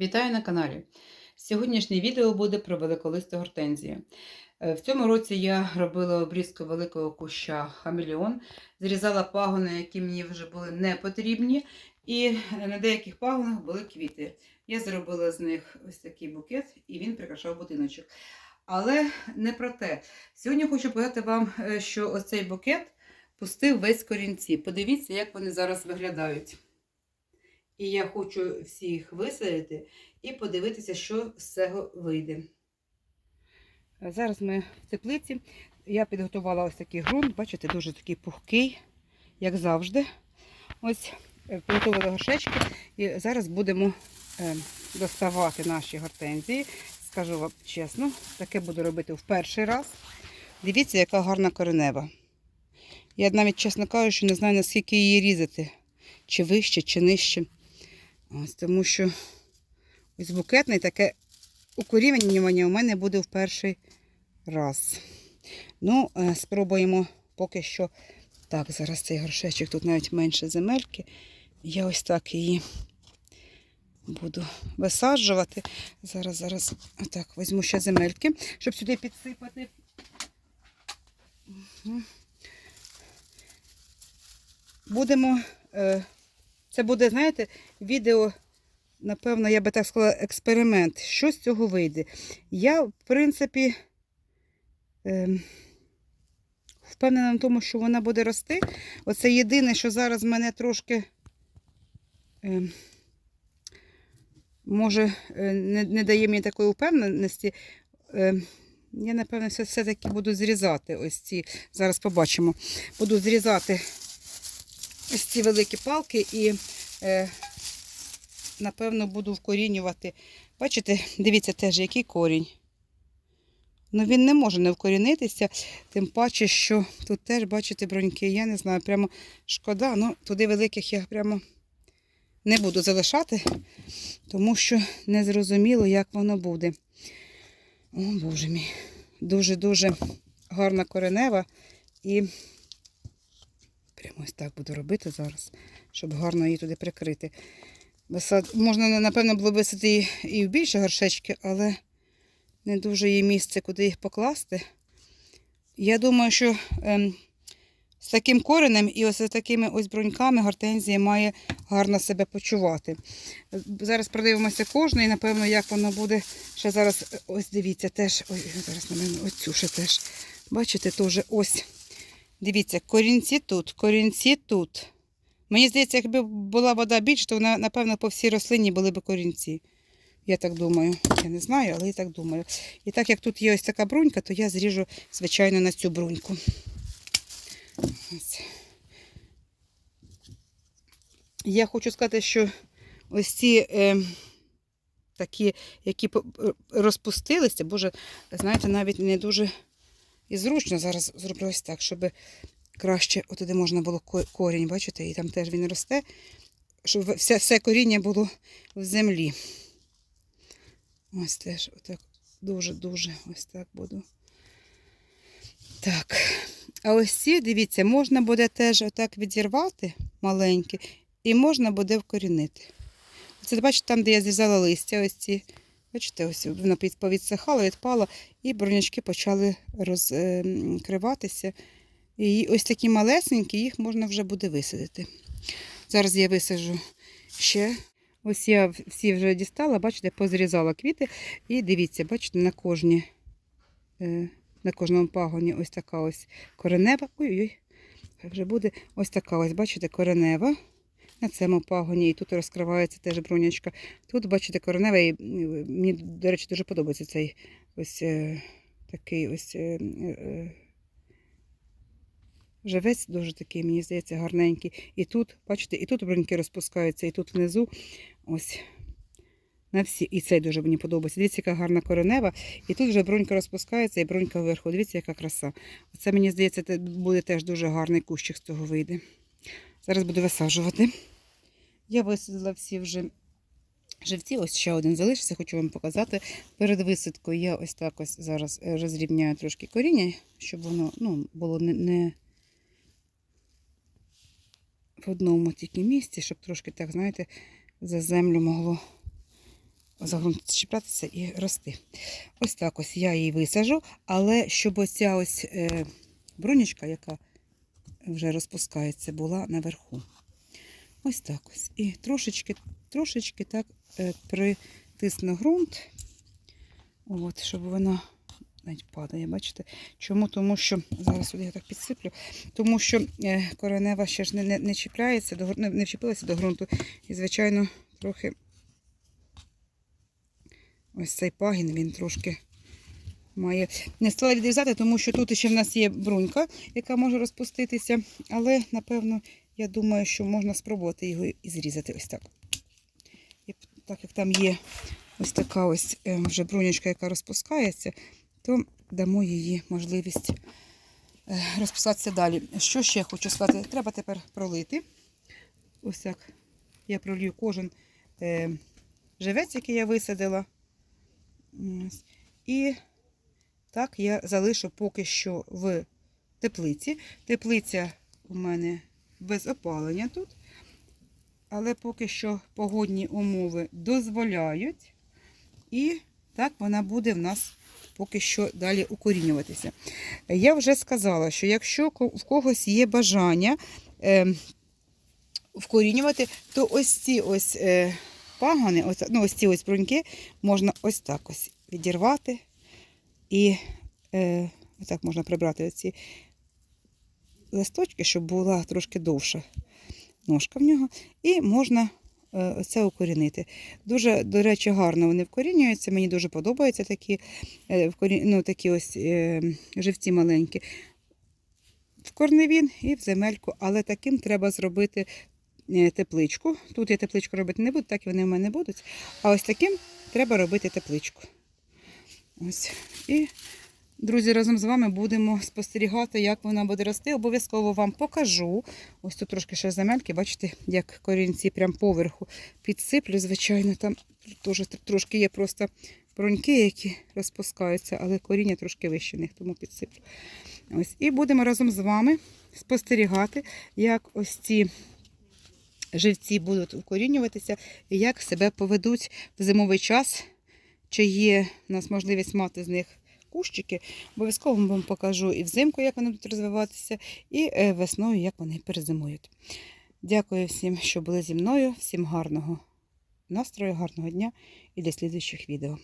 Вітаю на каналі. Сьогоднішнє відео буде про великолисту гортензію. Е, В цьому році я робила обрізку великого куща хамелеон, зрізала пагони, які мені вже були не потрібні, і на деяких пагонах були квіти. Я зробила з них ось такий букет, і він прикрашав будиночок. Але не про те. Сьогодні хочу показати вам, е, що оцей букет пустив весь корінці. Подивіться, як вони зараз виглядають. І я хочу всіх висадити і подивитися, що з цього вийде. Зараз ми в теплиці. Я підготувала ось такий ґрунт, бачите, дуже такий пухкий, як завжди. Ось е, підготували горшечки. І зараз будемо е, доставати наші гортензії. Скажу вам чесно, таке буду робити в перший раз. Дивіться, яка гарна коренева. Я навіть, чесно кажучи, не знаю, наскільки її різати. Чи вище, чи нижче. Ось тому що ось букетний таке укорінювання у мене буде в перший раз. Ну, е, спробуємо поки що. Так, зараз цей горшечок, тут навіть менше земельки. Я ось так її буду висаджувати. Зараз, зараз, отак, візьму ще земельки, щоб сюди підсипати. Будемо. Е, це буде, знаєте, відео, напевно, я би так сказала, експеримент. Що з цього вийде? Я, в принципі, ем, впевнена в тому, що вона буде рости. Оце єдине, що зараз мене трошки ем, може е, не, не дає мені такої впевненості. Ем, я, напевно, все-таки буду зрізати ось ці. Зараз побачимо. Буду зрізати ось ці великі палки і, е, напевно, буду вкорінювати. Бачите, дивіться теж, який корінь. Ну, він не може не вкорінитися, тим паче, що тут теж, бачите, броньки, я не знаю, прямо шкода, ну туди великих я прямо не буду залишати, тому що не зрозуміло, як воно буде. О, Боже мій, дуже-дуже гарна коренева і Прямо ось так буду робити зараз, щоб гарно її туди прикрити. Висад... Можна, напевно, було висадити і в більше горшечки, але не дуже є місце, куди їх покласти. Я думаю, що ем, з таким коренем і ось такими ось бруньками гортензія має гарно себе почувати. Зараз продивимося кожний, напевно, як воно буде. Ще зараз, е, ось дивіться, теж, ой, зараз на мене ось цю ще теж. Бачите, теж ось. Дивіться, корінці тут, корінці тут. Мені здається, якби була вода більше, то вона, напевно, по всій рослині були б корінці. Я так думаю. Я не знаю, але я так думаю. І так як тут є ось така брунька, то я зріжу, звичайно, на цю бруньку. Ось. Я хочу сказати, що ось ці е, такі, які розпустилися, боже, знаєте, навіть не дуже і зручно зараз зроблю ось так, щоб краще отуди можна було корінь, бачите, і там теж він росте, щоб все, все коріння було в землі. Ось теж отак дуже-дуже ось так буду. Так. А ось ці, дивіться, можна буде теж отак відірвати маленькі, і можна буде вкорінити. Це, бачите, там, де я зв'язала листя, ось ці. Бачите, ось воно під- повідсихало, відпало, і бронячки почали розкриватися. І ось такі малесенькі, їх можна вже буде висадити. Зараз я висаджу ще. Ось я всі вже дістала, бачите, позрізала квіти. І дивіться, бачите, на кожні, е, на кожному пагоні ось така ось коренева. Ой-ой, вже буде ось така ось, бачите, коренева. На цьому пагоні, і тут розкривається теж бронячка. Тут, бачите, коренева, і мені, до речі, дуже подобається цей ось е, такий ось е, е, живець, дуже такий, мені здається, гарненький. І тут, бачите, і тут броньки розпускаються, і тут внизу ось на всі. І цей дуже мені подобається. Дивіться, яка гарна коренева. І тут вже бронька розпускається, і бронька вверху. Дивіться, яка краса. Оце, мені здається, буде теж дуже гарний кущик з цього вийде. Зараз буду висаджувати. Я висадила всі вже живці. Ось ще один залишився, хочу вам показати. Перед висадкою я ось так ось зараз е, розрівняю трошки коріння, щоб воно ну, було не, не в одному тільки місці, щоб трошки так, знаєте, за землю могло за чіплятися і рости. Ось так ось я її висажу, але щоб оця ось е, брунічка, яка вже розпускається, була наверху. Ось так ось. І трошечки, трошечки так е, притисну ґрунт, от, щоб вона навіть падає, бачите? Чому? Тому що, зараз я так підсиплю, тому що е, коренева ще ж не, не, не чіпляється, до, не, не вчепилася до ґрунту. І, звичайно, трохи ось цей пагін, він трошки має. Не стала відрізати, тому що тут ще в нас є брунька, яка може розпуститися. Але, напевно, я думаю, що можна спробувати його і зрізати ось так. І так як там є ось така ось е, вже брунячка, яка розпускається, то дамо її можливість е, розпускатися далі. Що ще хочу сказати? Треба тепер пролити. Ось так я пролью кожен е, живець, який я висадила. І так я залишу поки що в теплиці. Теплиця у мене без опалення тут. Але поки що погодні умови дозволяють. І так вона буде в нас поки що далі укорінюватися. Я вже сказала, що якщо в когось є бажання е, вкорінювати, то ось ці ось е, пагони, ось, ну, ось ці ось бруньки можна ось так ось відірвати. І е, так можна прибрати оці листочки, щоб була трошки довша ножка в нього. І можна е, це укорінити. Дуже, до речі, гарно вони вкорінюються. Мені дуже подобаються такі, е, ну, такі ось е, живці маленькі. В корневін і в земельку, але таким треба зробити тепличку. Тут я тепличку робити не буду, так і вони в мене будуть. А ось таким треба робити тепличку. Ось. І, друзі, разом з вами будемо спостерігати, як вона буде рости. Обов'язково вам покажу. Ось тут трошки ще земельки, бачите, як корінці прям поверху підсиплю. Звичайно, там теж трошки є просто бруньки, які розпускаються, але коріння трошки вище них, тому підсиплю. Ось. І будемо разом з вами спостерігати, як ось ці живці будуть укорінюватися і як себе поведуть в зимовий час чи є у нас можливість мати з них кущики. Обов'язково вам покажу і взимку, як вони будуть розвиватися, і е, весною, як вони перезимують. Дякую всім, що були зі мною. Всім гарного настрою, гарного дня і до слідуючих відео.